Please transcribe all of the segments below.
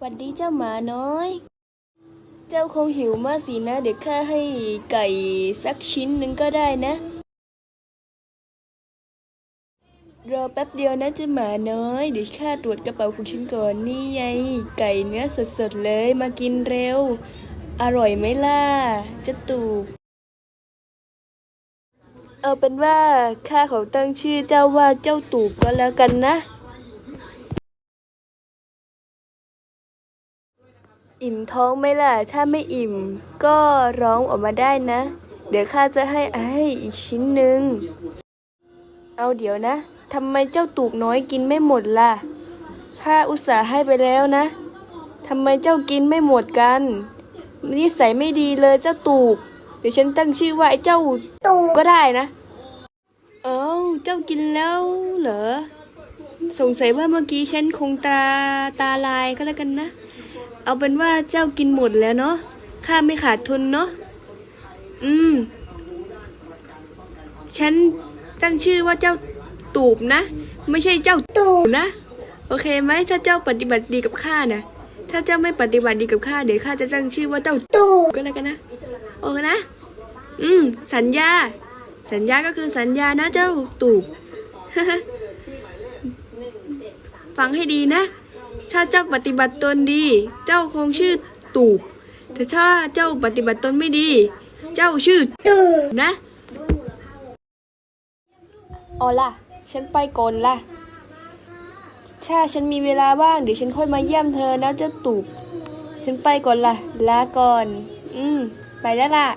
หวัดดีเจ้าหมาน้อย เจ้าคงหิวมากสินะ เดี๋ยวข้าให้ไก่สักชิ้นหนึ่งก็ได้นะ รอแป๊บเดียวนะเจ้าหมาน้อย เดี๋ยวข้าตรวจกระเป๋าของฉันก่อนนี่ไงไก่เนื้อสดๆเลยมากินเร็ว อร่อยไหมล่ะเจะตูบเอาเป็นว่าข้าขอตั้งชื่อเจ้าว่าเจ้าตูบก็แล้วกันนะ อิ่มท้องไหมล่ะ ถ้าไม่อิ่ม ก็ร้องออกมาได้นะ เดี๋ยวข้าจะให้ไอ้อีกชิ้นหนึ่ง เอาเดี๋ยวนะทำไมเจ้าตูบน้อยกินไม่หมดล่ะ ข้าอุตส่าห์ให้ไปแล้วนะทำไมเจ้ากินไม่หมดกันนิสัยไม่ดีเลยเจ้าตูบเดี๋ยวฉันตั้งชื่อว่าไอ้เจ้าตูบก็ได้นะ เอ้าเจ้ากินแล้วเหรอ สงสัยว่าเมื่อกี้ฉันคงตาตาลายก็แล้วกันนะ เอาเป็นว่าเจ้ากินหมดแล้วเนาะข้าไม่ขาดทุนเนาะอืม ฉันตั้งชื่อว่าเจ้าตูบนะ ไม่ใช่เจ้าตูบนะ โอเคไหมถ้าเจ้าปฏิบัติดีกับข้านะถ้าเจ้าไม่ปฏิบัติดีกับข้าเดี๋ยวข้าจะตั้งชื่อว่าเจ้าตูบก็แล้วกันนะโอเคนะ อืม สัญญา สัญญาก็คือสัญญานะเจ้าตูบฟังให้ดีนะ ถ้าเจ้าปฏิบัติตนดี เจ้าคงชื่อตูบ แต่ถ้าเจ้าปฏิบัติตนไม่ดี เจ้าชื่อตูบนะเอาล่ะ ฉันไปก่อนล่ะ ถ้าฉันมีเวลาว่างเดี๋ยวฉันค่อยมาเยี่ยมเธอนะเจ้าตูบ ฉันไปก่อนล่ะ ลาก่อน อืม ไปแล้วล่ะ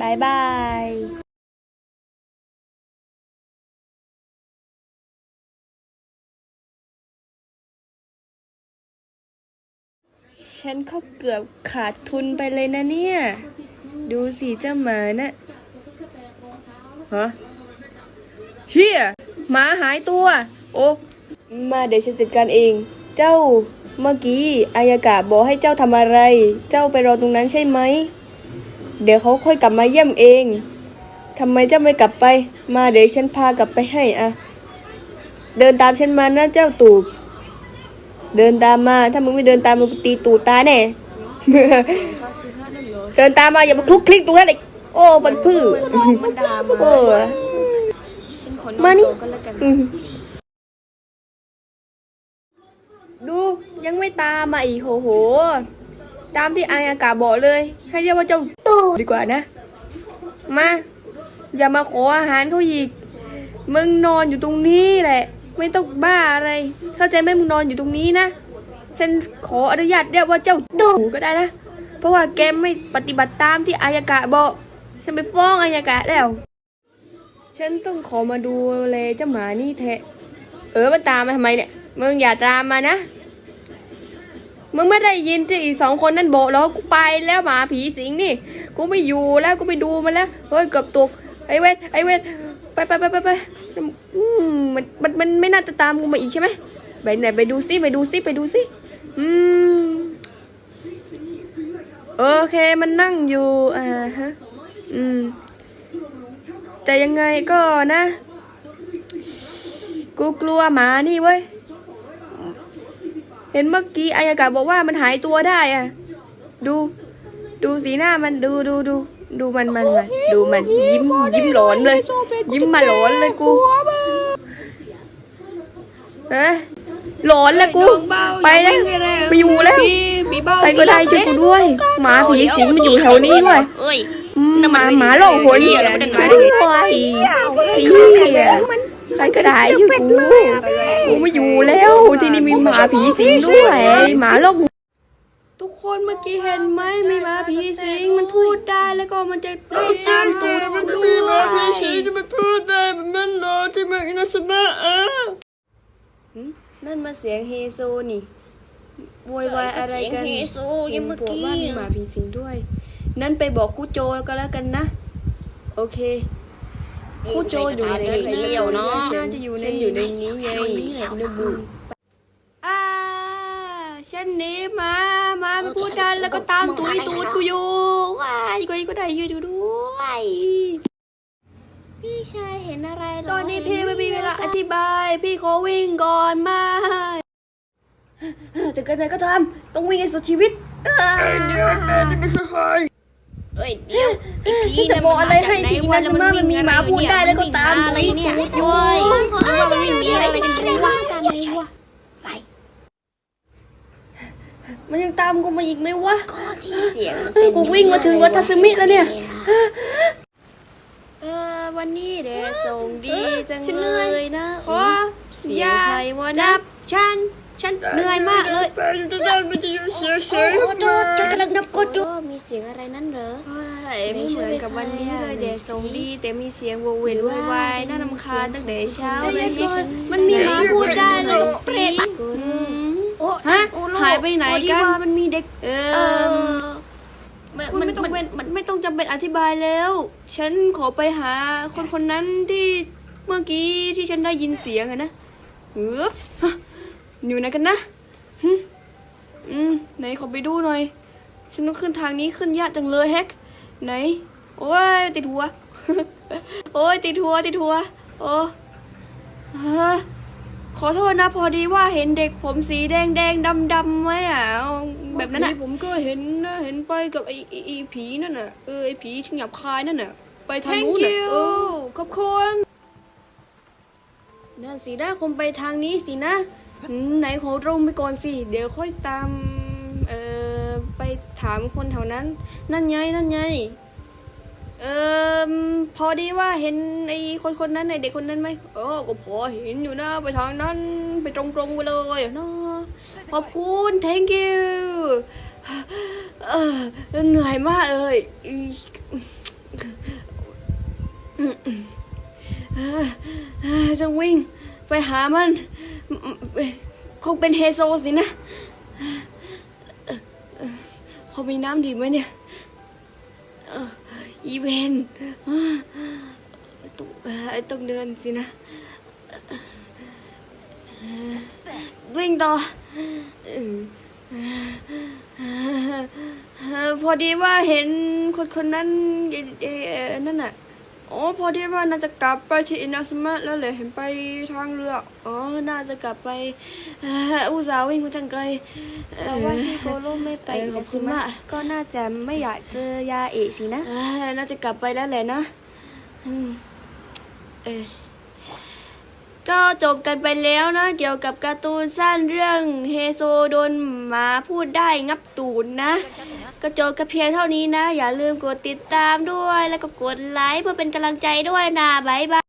บายบาย ฉันก็เกือบขาดทุนไปเลยนะเนี่ย ดูสิเจ้าหมานะฮะเฮียหมาหายตัว โอ้มาเดี๋ยวฉันจัดการเอง เจ้าเมื่อกี้อายากะบอกให้เจ้าทำอะไร เจ้าไปรอตรงนั้นใช่ไหม เดี๋ยวเขาค่อยกลับมาเยี่ยมเองทำไมเจ้าไม่กลับไป มาเดี๋ยวฉันพากลับไปให้อะเดินตามฉันมานะเจ้าตูบ เดินตามมา ถ้ามึงไม่เดินตามมึงตีตูดตาแน่ เดินตามมาอย่ามาคลุกคลิกตรงนั้นเลยโอ้มันพื้อโอ้มานี่ดูยังไม่ตามมาอีกโหโห ตามที่อายอากาศบอกเลย ให้เรียกว่าเจ้าตูดีกว่านะ มา อย่ามาขออาหารเขาอีก มึงนอนอยู่ตรงนี้แหละ ไม่ต้องบ้าอะไร เข้าใจไหมมึงนอนอยู่ตรงนี้นะ ฉันขออนุญาตเรียกว่าเจ้าตู่ก็ได้นะ เพราะว่าแกไม่ปฏิบัติตามที่อายากะบอก ฉันไปฟ้องอายากะแล้ว ฉันต้องขอมาดูแลเจ้าหมานี่แทะ เออมันตามมาทำไมเนี่ย มึงอย่าตามมานะ มึงไม่ได้ยินที่อีสองคนนั่นบอกแล้วกูไปแล้วหมาผีสิงนี่ กูไม่อยู่แล้วกูไปดูมันแล้ว เฮ้ยเกือบตกไอ้เวทไอ้เวท ไปไปไปไปไปอืมมันมันมันไม่น่าจะตามกูมาอีกใช่ไหมไปไหนไปดูซิไปดูซิไปดูซิอืมโอเคมันนั่งอยู่อ่าฮะอืมแต่ยังไงก็นะ กูกลัวหมานี่เว้ย เห็นเมื่อกี้อายากาบอกว่ามันหายตัวได้อะดู ดูสีหน้ามันดูดูดู ดูมันมันมันดูมันยิ้มยิ้มหลอนเลย ยิ้มมาหลอนเลยกูเอ๊ะหลอนแล้วกู ไปแล้วไปอยู่แล้วใครก็ได้ช่วยกูด้วย หมาผีสิงมันอยู่แถวนี้ด้วยเอ้ยอืมหมาหมาโลกหนช่วยด้วยไอ้เหี้ยใครก็ได้ช่วยกู กูไม่อยู่แล้ว ที่นี่มีหมาผีสิงด้วย หมาโลกทุก คนเมื่อกี้เห็นไหมมีหมาผีสิงมันพูดได้แล้วก็มันจะไล่ตามตูดกูด้วยจะมาพูดได้แบบนั้นเหรอที่เมืองอินาสนะอะหึนั่นมาเสียงเฮโซนี่โวยวายอะไรกันเฮโซยังเมื่อบอกกี้ว่ามีหมาผีสิงด้วย นั่นไปบอกครูโจก็แล้วกันนะ โอเคครูโจอยู่ในเดียวเนาะน่าจะอยู่ในอยู่ในนี้ไงในบุญอ่าฉันหนีมามามันพูดได้แล้วก็ตามตุยตูดกูอยู่ว้ายก็ก็ได้อยู่ด้วยพี่ชายเห็นอะไรเหรอตอนนี้พี่ไม่มีเวลาอธิบาย พี่ขอวิ่งก่อนมาจะเกิดอะไรก็ตามต้องวิ่งให้สุดชีวิตเอ้ยเดี๋ยวแต่นี่ไม่ใช่ใครเฮ้ยเดี๋ยวไอ้ผีฉันจะบอกอะไรให้ทีนะฉันว่ามันมีหมาพูดได้แล้วก็ตามอะไรเนี่ยตูดอยู่เฮ้ยว่ามันไม่มีอะไรกันใช่ไหมวะไป มันยังตามกูมาอีกไหมวะ ก็ที่เสียงกูวิ่งมาถึงวัดทัศมิแล้วเนี่ย เออวันนี้เดชส่งดีจังฉันเหนื่เลอย ยนะขอเสียองย่าใครวะจันะบฉัน ฉันเหนื่อยมากเลยแต่จะได้ไม่จะเสียเสียงขอโทษฉันกำลังนับกดอยู่โอ้มีเสียงอะไรนั่นเหรอ เฮ้ยไม่เหมือนกับวันนี้เลยเดชส่งดีแต่มีเสียงโวเวนวายวายน่ารำคาญตั้งแต่เช้าเลยที่ฉันมันมีหมาพูดได้เลยต้องเปรต กูอืรู้มโอ้ฮะหายไปไหนกันพอดีว่ามันมีเด็กเอเอออมันไม่ต้องเป็นมันไม่ต้องจำเป็นอธิบายแล้ว ฉันขอไปหาคนคนนั้นที่เมื่อกี้ที่ฉันได้ยินเสียงอะนะเออฮะอยู่ไหนกันนะหึอืมไหนขอไปดูหน่อย ฉันต้องขึ้นทางนี้ขึ้นยากจังเลยแฮก ไหน โอ้ยติดหัว โอ้ยติดหัวติดหัว โอ้ฮะ ขอโทษนะพอดีว่าเห็นเด็กผมสีแดงแดงดำดำๆไหมอะเอาแบบนั้นอะผมก็เห็นนะเห็นไปกับไอ้ไอ้ไอ้ผีนั่นน่ะเออไอ้ผีที่หยาบคายนั่นน่ะไปทางนู้นน่ะ Thank you โอ้ขอบคุณนั่นสินะคงไปทางนี้สินะอืมไหนขอตรงไปก่อนสิเดี๋ยวค่อยตามเอ่อไปถามคนแถวนั้น นั่นไงนั่นไงเอ่อพอดีว่าเห็นไอ้คนคนนั้นไอ้เด็กคนนั้นไหมเออก็พอเห็นอยู่นะไปทางนั้นไปตรงๆไปเลยนะขอบคุณ thank you เออเหนื่อยมากเลยอีเอ่อจะวิ่งไปหามัน คงเป็นเฮโซสินะพอมีน้ำดีไหมเนี่ย อีเวนเอ่อต้องต้องเดินสินะวิ่งต่อพอดีว่าเห็นคนคนนั้นนั่นน่ะ อ๋อพอดีว่าน่าจะกลับไปที่อินาสมะแล้วเลยเห็นไปทางเรืออ๋อน่าจะกลับไปเอ่ออุตส่าห์วิ่งมาทางไกลเอ่อเพราะว่าที่โกโลไม่ไปเออขอบคุณมากก็น่าจะไม่อยากเจอยาเอะสินะเอ้ยน่าจะกลับไปแล้วแหละนะอืมเออ ก็จบกันไปแล้วนะเกี่ยวกับการ์ตูนสั้นเรื่องเฮโซโดนหมาพูดได้งับตูนนะ ก็จบกันเพียงเท่านี้นะ อย่าลืมกดติดตามด้วย แล้วก็กดไลค์เพื่อเป็นกำลังใจด้วยนะบ๊ายบาย